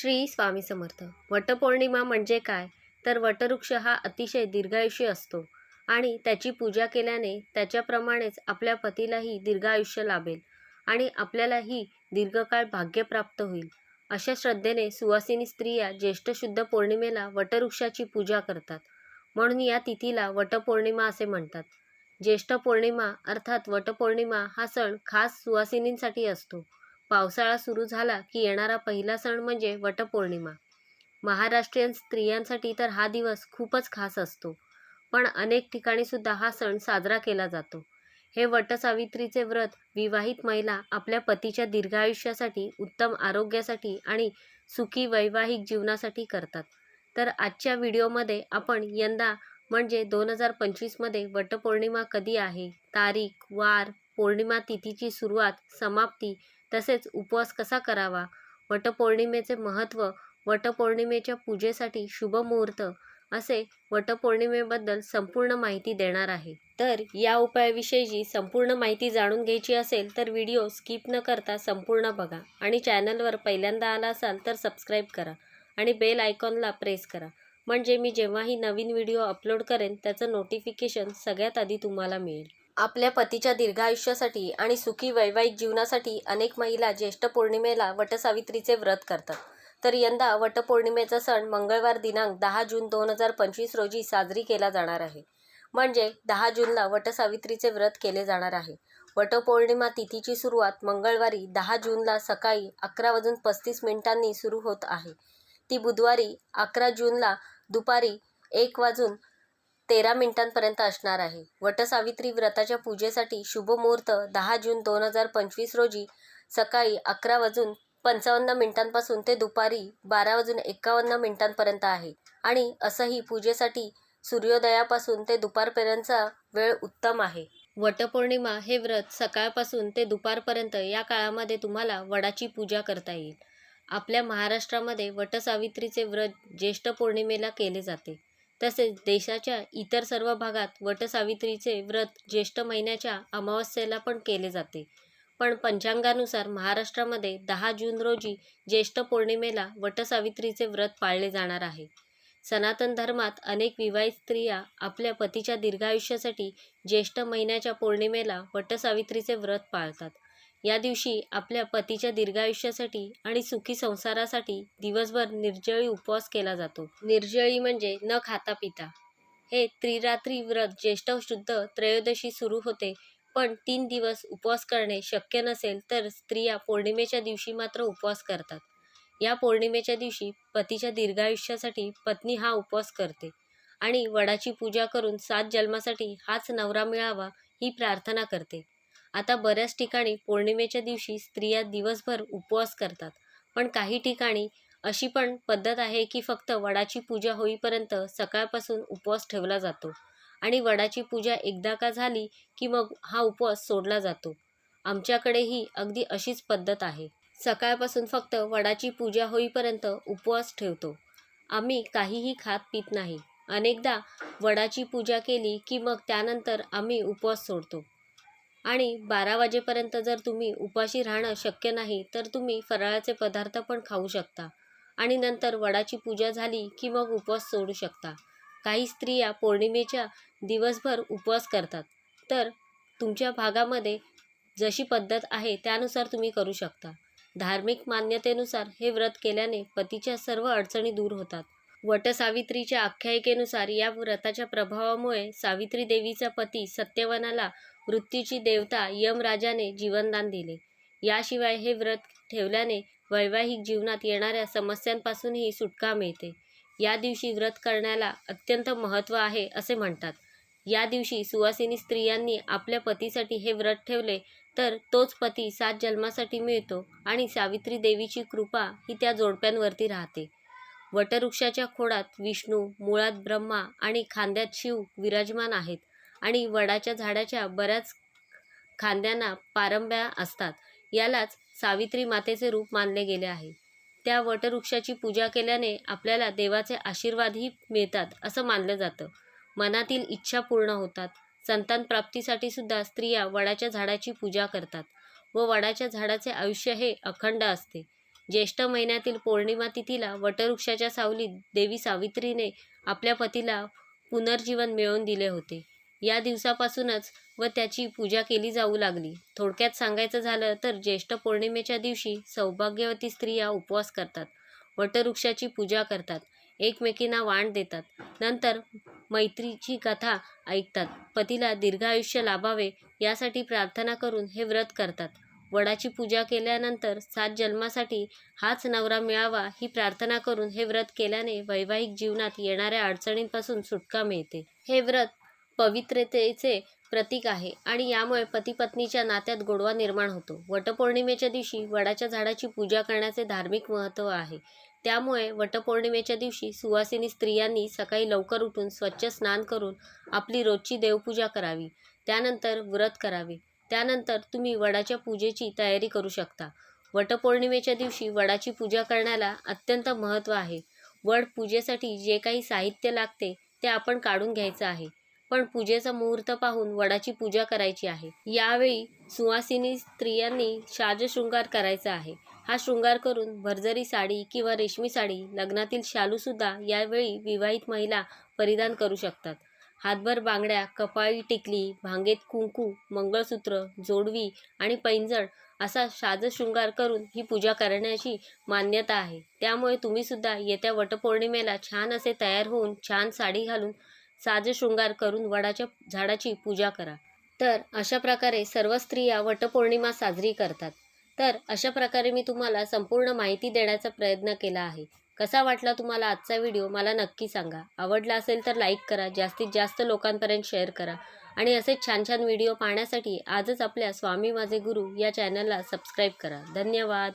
श्री स्वामी समर्थ. वटपौर्णिमा म्हणजे काय? तर वटवृक्ष हा अतिशय दीर्घायुषी असतो आणि त्याची पूजा केल्याने त्याच्याप्रमाणेच आपल्या पतीलाही दीर्घायुष्य लाभेल आणि आपल्यालाही दीर्घकाळ भाग्य प्राप्त होईल. अशा श्रद्धेने सुवासिनी स्त्रिया ज्येष्ठ शुद्ध पौर्णिमेला वटवृक्षाची पूजा करतात. म्हणून या तिथीला वटपौर्णिमा असे म्हणतात. ज्येष्ठ पौर्णिमा अर्थात वटपौर्णिमा हा सण खास सुवासिनींसाठी असतो. पावसाळा सुरू झाला की येणारा पहिला सण म्हणजे वटपौर्णिमा. महाराष्ट्रीयन स्त्रियांसाठी तर हा दिवस खूपच खास असतो पण अनेक ठिकाणी सुद्धा हा सण साजरा केला जातो. हे वटसावित्रीचे व्रत विवाहित महिला आपल्या पतीच्या दीर्घायुष्यासाठी उत्तम आरोग्यासाठी आणि सुखी वैवाहिक जीवनासाठी करतात. तर आजच्या व्हिडिओमध्ये आपण यंदा म्हणजे दोन हजार पंचवीसमध्ये वटपौर्णिमा कधी आहे तारीख वार पौर्णिमा तिथीची सुरुवात समाप्ती तसेच उपवास कसा करावा? वटपौर्णिमेचे महत्त्व वटपौर्णिमेच्या पूजेसाठी शुभ मुहूर्त असे वटपौर्णिमेबद्दल संपूर्ण माहिती देणार आहे. तर या उपायाविषयीची संपूर्ण माहिती जाणून घ्यायची असेल तर व्हिडिओ स्किप न करता संपूर्ण बघा आणि चॅनलवर पहिल्यांदा आला असाल तर सबस्क्राईब करा आणि बेल आयकॉनला प्रेस करा. म्हणजे मी जेव्हाही नवीन व्हिडिओ अपलोड करेन त्याचं नोटिफिकेशन सगळ्यात आधी तुम्हाला मिळेल. आपल्या पतीच्या दीर्घायुष्यासाठी आणि सुखी वैवाहिक जीवनासाठी अनेक महिला ज्येष्ठ पौर्णिमेला वटसावित्रीचे व्रत करतात. तर यंदा वटपौर्णिमेचा सण मंगळवार दिनांक दहा जून दोन हजार पंचवीस रोजी साजरी केला जाणार आहे. म्हणजे दहा जूनला वटसावित्रीचे व्रत केले जाणार आहे. वटपौर्णिमा तिथीची सुरुवात मंगळवारी दहा जूनला सकाळी अकरा वाजून पस्तीस मिनिटांनी सुरू होत आहे. ती बुधवारी अकरा जूनला दुपारी एक वाजून तेरा मिनिटांपर्यंत असणार आहे. वटसावित्री व्रताच्या पूजेसाठी शुभ मुहूर्त दहा जून दोन हजार पंचवीस रोजी सकाळी अकरा वाजून पंचावन्न मिनिटांपासून ते दुपारी बारा वाजून एकावन्न मिनिटांपर्यंत आहे. आणि असंही पूजेसाठी सूर्योदयापासून ते दुपारपर्यंतचा वेळ उत्तम आहे. वटपौर्णिमा हे व्रत सकाळपासून ते दुपारपर्यंत या काळामध्ये तुम्हाला वडाची पूजा करता येईल. आपल्या महाराष्ट्रामध्ये वटसावित्रीचे व्रत ज्येष्ठ पौर्णिमेला केले जाते. तसेच देशाच्या इतर सर्व भागात वटसावित्रीचे व्रत ज्येष्ठ महिन्याच्या अमावस्येला पण केले जाते. पण पंचांगानुसार महाराष्ट्रामध्ये दहा जून रोजी ज्येष्ठ पौर्णिमेला वटसावित्रीचे व्रत पाळले जाणार आहे. सनातन धर्मात अनेक विवाहित स्त्रिया आपल्या पतीच्या दीर्घायुष्यासाठी ज्येष्ठ महिन्याच्या पौर्णिमेला वटसावित्रीचे व्रत पाळतात. या दिवशी आपल्या पतीच्या दीर्घायुष्यासाठी आणि सुखी संसारासाठी दिवसभर निर्जळी उपवास केला जातो. निर्जळी म्हणजे न खाता पिता. हे त्रिरात्री व्रत ज्येष्ठ शुद्ध त्रयोदशी सुरू होते पण तीन दिवस उपवास करणे शक्य नसेल तर स्त्रिया पौर्णिमेच्या दिवशी मात्र उपवास करतात. या पौर्णिमेच्या दिवशी पतीच्या दीर्घायुष्यासाठी पत्नी हा उपवास करते आणि वडाची पूजा करून सात जन्मासाठी हाच नवरा मिळावा ही प्रार्थना करते. आता बऱ्याच ठिकाणी पौर्णिमेच्या दिवशी स्त्रिया दिवसभर उपवास करतात. पण काही ठिकाणी अशी पण पद्धत आहे की फक्त वडाची पूजा होईपर्यंत सकाळपासून उपवास ठेवला जातो आणि वडाची पूजा एकदा का झाली की मग हा उपवास सोडला जातो. आमच्याकडेही अगदी अशीच पद्धत आहे. सकाळपासून फक्त वडाची पूजा होईपर्यंत उपवास ठेवतो. आम्ही काहीही खात पित नाही. अनेकदा वडाची पूजा केली की मग त्यानंतर आम्ही उपवास सोडतो. आणि बारा वाजेपर्यंत जर तुम्ही उपाशी राहणं शक्य नाही तर तुम्ही फराळाचे पदार्थ पण खाऊ शकता. आणि नंतर वडाची पूजा झाली की मग उपवास सोडू शकता. काही स्त्रिया पौर्णिमेच्या दिवसभर उपवास करतात. तर तुमच्या भागामध्ये जशी पद्धत आहे त्यानुसार तुम्ही करू शकता. धार्मिक मान्यतेनुसार हे व्रत केल्याने पतीच्या सर्व अडचणी दूर होतात. वटसावित्रीच्या आख्यायिकेनुसार या व्रताच्या प्रभावामुळे सावित्री देवीचा पती सत्यवनाला मृत्यूची देवता यमराजाने जीवनदान दिले. याशिवाय हे व्रत ठेवल्याने वैवाहिक जीवनात येणाऱ्या समस्यांपासूनही सुटका मिळते. या दिवशी व्रत करण्याला अत्यंत महत्त्व आहे असे म्हणतात. या दिवशी सुवासिनी स्त्रियांनी आपल्या पतीसाठी हे व्रत ठेवले तर तोच पती सात जन्मासाठी मिळतो आणि सावित्री देवीची कृपा ही त्या जोडप्यांवरती राहते. वटवृक्षाच्या खोडात विष्णू मुळात ब्रह्मा आणि खांद्यात शिव विराजमान आहेत. आणि वडाच्या झाडाच्या बऱ्याच खांद्यांना पारंब्या असतात. यालाच सावित्री मातेचे रूप मानले गेले आहे. त्या वटवृक्षाची पूजा केल्याने आपल्याला देवाचे आशीर्वादही मिळतात असं मानलं जातं. मनातील इच्छा पूर्ण होतात. संतान प्राप्तीसाठी सुद्धा स्त्रिया वडाच्या झाडाची पूजा करतात व वडाच्या झाडाचे आयुष्य हे अखंड असते. ज्येष्ठ महिन्यातील पौर्णिमा तिथीला वटवृक्षाच्या सावलीत देवी सावित्रीने आपल्या पतीला पुनर्जीवन मिळवून दिले होते. या दिवसापासूनच व त्याची पूजा केली जाऊ लागली. थोडक्यात सांगायचं झालं तर ज्येष्ठ पौर्णिमेच्या दिवशी सौभाग्यवती स्त्रिया उपवास करतात. वटवृक्षाची पूजा करतात. एकमेकींना वाण देतात. नंतर मैत्रीची कथा ऐकतात. पतीला दीर्घायुष्य लाभावे यासाठी प्रार्थना करून हे व्रत करतात. वडाची पूजा केल्यानंतर सात जन्मासाठी हाच नवरा मिळावा ही प्रार्थना करून हे व्रत केल्याने वैवाहिक जीवनात येणाऱ्या अडचणींपासून सुटका मिळते. हे व्रत पवित्रतेचे प्रतीक आहे आणि यामुळे पतीपत्नीच्या नात्यात गोडवा निर्माण होतो. वटपौर्णिमेच्या दिवशी वडाच्या झाडाची पूजा करण्याचे धार्मिक महत्त्व आहे. त्यामुळे वटपौर्णिमेच्या दिवशी सुवासिनी स्त्रियांनी सकाळी लवकर उठून स्वच्छ स्नान करून आपली रोजची देवपूजा करावी. त्यानंतर व्रत करावे. त्यानंतर तुम्ही वडाच्या पूजेची तयारी करू शकता. वटपौर्णिमेच्या दिवशी वडाची पूजा करण्याला अत्यंत महत्त्व आहे. वड पूजेसाठी जे काही साहित्य लागते ते आपण काढून घ्यायचं आहे. पण पूजेचा मुहूर्त पाहून वडाची पूजा करायची आहे. यावेळी सुवासिनी स्त्रियांनी शाजशृंगार करायचा आहे. हा शृंगार करून भरजरी साडी किंवा रेशमी साडी लग्नातील शालूसुद्धा यावेळी विवाहित महिला परिधान करू शकतात. हातभर बांगड्या कपाळी टिकली भांगेत कुंकू मंगळसूत्र जोडवी आणि पैंजण असा साजशृंगार करून ही पूजा करण्याची मान्यता आहे. त्यामुळे तुम्हीसुद्धा येत्या वटपौर्णिमेला छान असे तयार होऊन छान साडी घालून साजशृंगार करून वडाच्या झाडाची पूजा करा. तर अशा प्रकारे सर्व स्त्रिया वटपौर्णिमा साजरी करतात. तर अशा प्रकारे मी तुम्हाला संपूर्ण माहिती देण्याचा प्रयत्न केला आहे. कसा वाटला तुम्हाला आजचा व्हिडिओ मला नक्की सांगा. आवडला असेल तर लाईक करा जास्तीत जास्त लोकांपर्यंत शेअर करा आणि असेच छान छान व्हिडिओ पाहण्यासाठी आजच आपल्या स्वामी माझे गुरु या चॅनलला सबस्क्राईब करा. धन्यवाद.